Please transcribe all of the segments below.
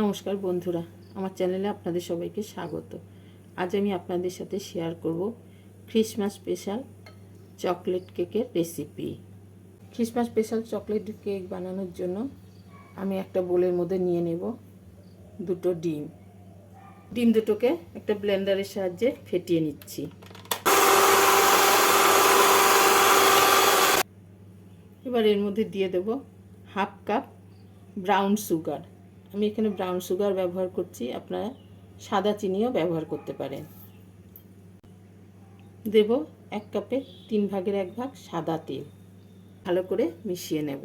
নমস্কার বন্ধুরা, আমার চ্যানেলে আপনাদের সবাইকে স্বাগত। আজ আমি আপনাদের সাথে শেয়ার করব ক্রিসমাস স্পেশাল চকলেট কেকের recipe Christmas special chocolate cake বানানোর জন্য আমি একটা বোলের মধ্যে নিয়ে নেব দুটো ডিম। ডিম দুটোকে একটা ব্লেন্ডারের সাহায্যে ফেটিয়ে নিচ্ছি। এবার এর মধ্যে দিয়ে দেব হাফ কাপ ব্রাউন সুগার আমি এখানে ব্রাউন সুগার ব্যবহার করছি, আপনারা সাদা চিনিও ব্যবহার করতে পারেন। দেব এক কাপে তিন ভাগের এক ভাগ সাদা তেল। ভালো করে মিশিয়ে নেব।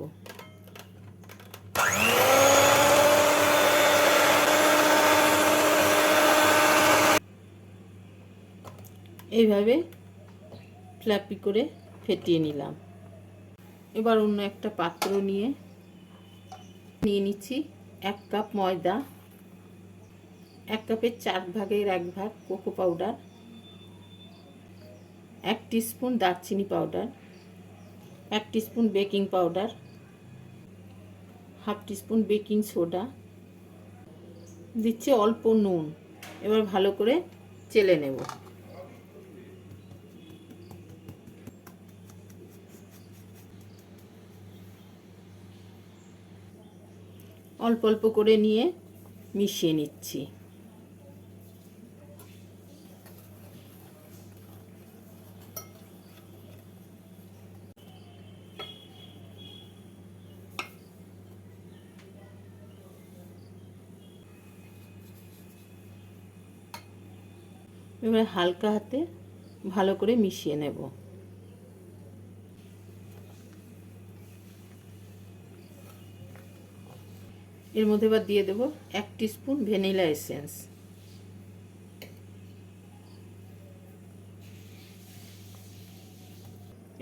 এইভাবে ফ্ল্যাপি করে ফেটিয়ে নিলাম। এবার অন্য একটা পাত্র নিয়ে নিয়ে নিচ্ছি। এক কাপ ময়দা, এক কাপের চার ভাগের এক ভাগ কোকো পাউডার, এক স্পুন দারচিনি পাউডার, এক spoon baking powder, half spoon baking soda. দিচ্ছি অল্প নুন, এবার ভালো করে চেলে নেব। অল্প অল্প করে নিয়ে মিশিয়ে নিচ্ছি। এবার হালকা হাতে ভালো করে মিশিয়ে নেব। এর মধ্যে এবার দিয়ে দেবো এক স্পুন ভ্যানিলা এসেন্স।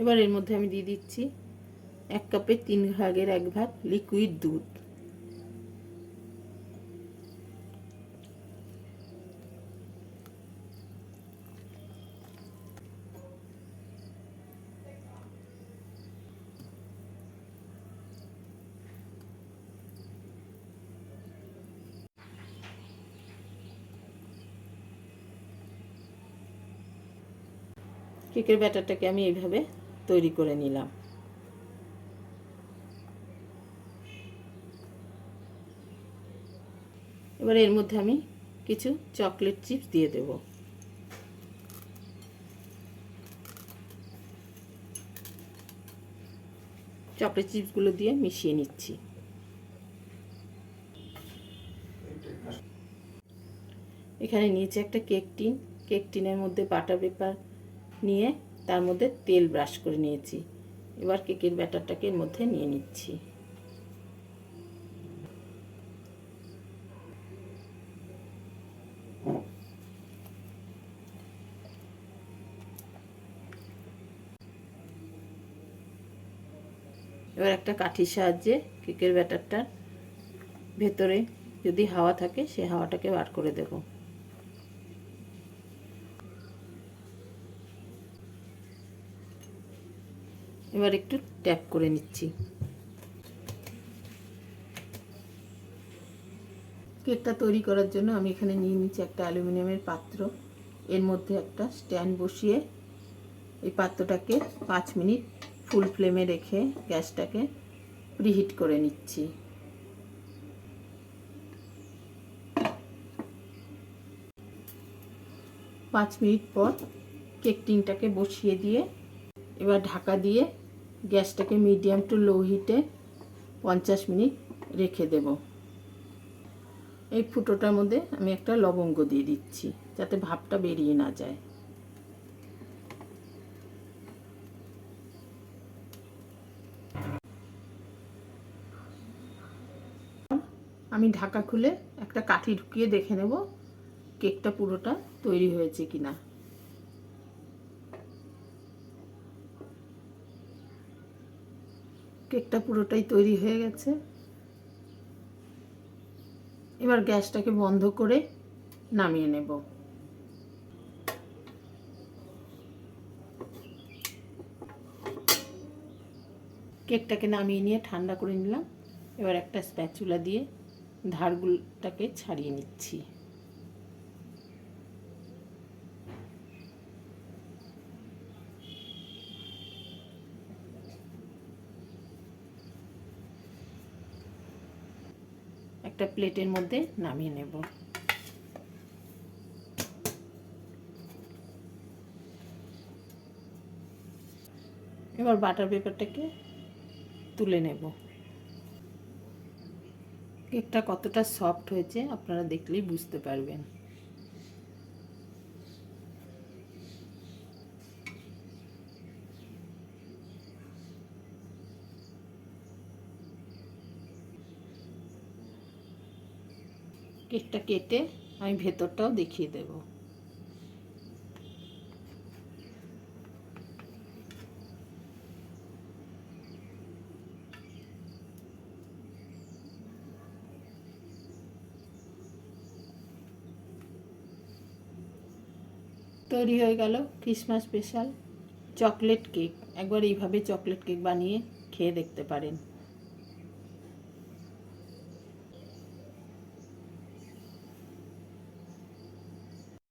এবার এর মধ্যে আমি দিয়ে দিচ্ছি এক কাপে তিন ভাগের এক ভাগ লিকুইড দুধ। কেকের ব্যাটারটাকে আমি এইভাবে তৈরি করে নিলাম। এবার এর মধ্যে আমি কিছু চকলেট চিপস দিয়ে দেব। চকলেট চিপসগুলো দিয়ে মিশিয়ে নিচ্ছি। এখানে নিচে একটা কেক টিন। কেক টিনের মধ্যে বাটার পেপার নিয়ে তার মধ্যে তেল ব্রাশ করে নিয়েছি। এবার কেকের ব্যাটারটাকে এর মধ্যে নিয়ে নিচ্ছি। এবার একটা কাঠির সাহায্যে কেকের ব্যাটারটার ভেতরে যদি হাওয়া থাকে, সে হাওয়াটাকে বার করে দেবো। এবার একটু ট্যাপ করে নিচ্ছি। কেকটা তৈরি করার জন্য আমি এখানে নিয়ে নিচ্ছি একটা অ্যালুমিনিয়ামের পাত্র। এর মধ্যে একটা স্ট্যান্ড বসিয়ে এই পাত্রটাকে পাঁচ মিনিট ফুল ফ্লেমে রেখে গ্যাসটাকে প্রিহিট করে নিচ্ছি। পাঁচ মিনিট পর কেক টিনটাকে বসিয়ে দিয়ে এবার ঢাকা দিয়ে গ্যাসটাকে মিডিয়াম টু লো হিটে পঞ্চাশ মিনিট রেখে দেব। এই ফুটোটার মধ্যে আমি একটা লবঙ্গ দিয়ে দিচ্ছি, যাতে ভাপটা বেরিয়ে না যায়। আমি ঢাকা খুলে একটা কাঠি ঢুকিয়ে দেখে নেব কেকটা পুরোটা তৈরি হয়েছে কিনা। কেকটা পুরোটাই তৈরি হয়ে গেছে। এবার গ্যাসটাকে বন্ধ করে নামিয়ে নেব। কেকটাকে নামিয়ে নিয়ে ঠান্ডা করে নিলাম। এবার একটা স্প্যাচুলা দিয়ে ধারগুলোটাকে ছাড়িয়ে নিচ্ছি। একটা প্লেটের মধ্যে নামিয়ে নেব। এবার বাটার পেপারটাকে তুলে নেব। কেকটা কতটা সফট হয়েছে আপনারা দেখলেই বুঝতে পারবেন। কেকটা কেটে আমি ভেতরটাও দেখিয়ে দেব। তৈরি হয়ে গেল ক্রিসমাস স্পেশাল চকলেট কেক। একবার এইভাবে চকলেট কেক বানিয়ে খেয়ে দেখতে পারেন।